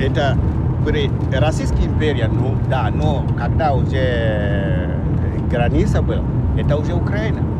Это при Российской империи, ну да, но когда уже граница была, это уже Украина.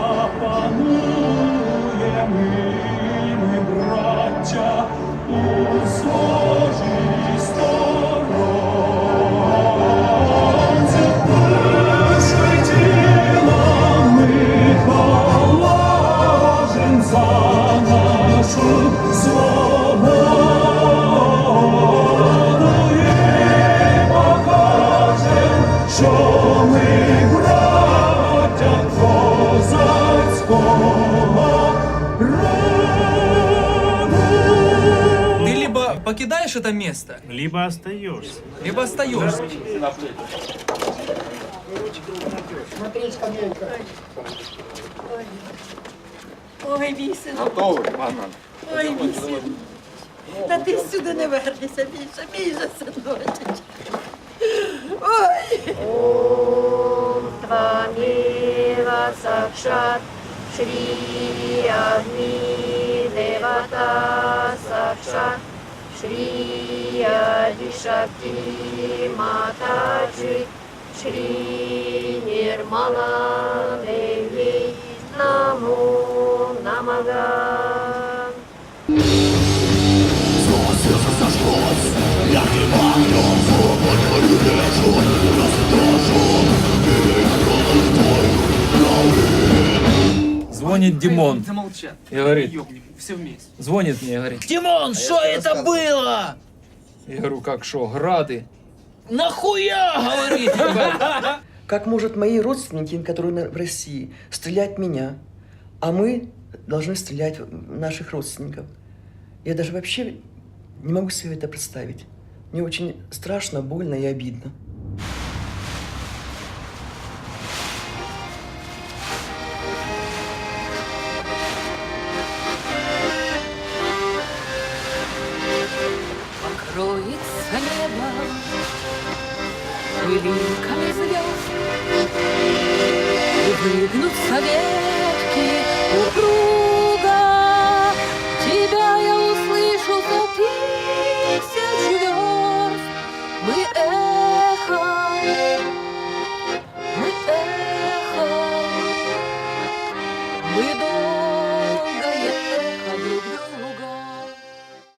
запанує ми, браття, у схожій покидаешь это место, либо остаешься. Либо остаешься. Ой, вісен. Готовий, мама. Ой, вісен. Та ти сюди не вернешся більше, більше, синочечка. Ой. Ом Тваміва Сакшат, Шрі Агні Девата Сакшат, श्री आदिशक्ति माता श्री श्री निर्मला देवी नमो नमः Звонит Димон Замолчат. и говорит, все вместе. звонит мне и говорит, Димон, что это было? Я говорю, как что, грады? Нахуя, говорит, ребят? Как может мои родственники, которые в России, стрелять меня, а мы должны стрелять наших родственников? Я даже вообще не могу себе это представить. Мне очень страшно, больно и обидно. Покроется небо пылинками звезд. И выгнутся ветки упругие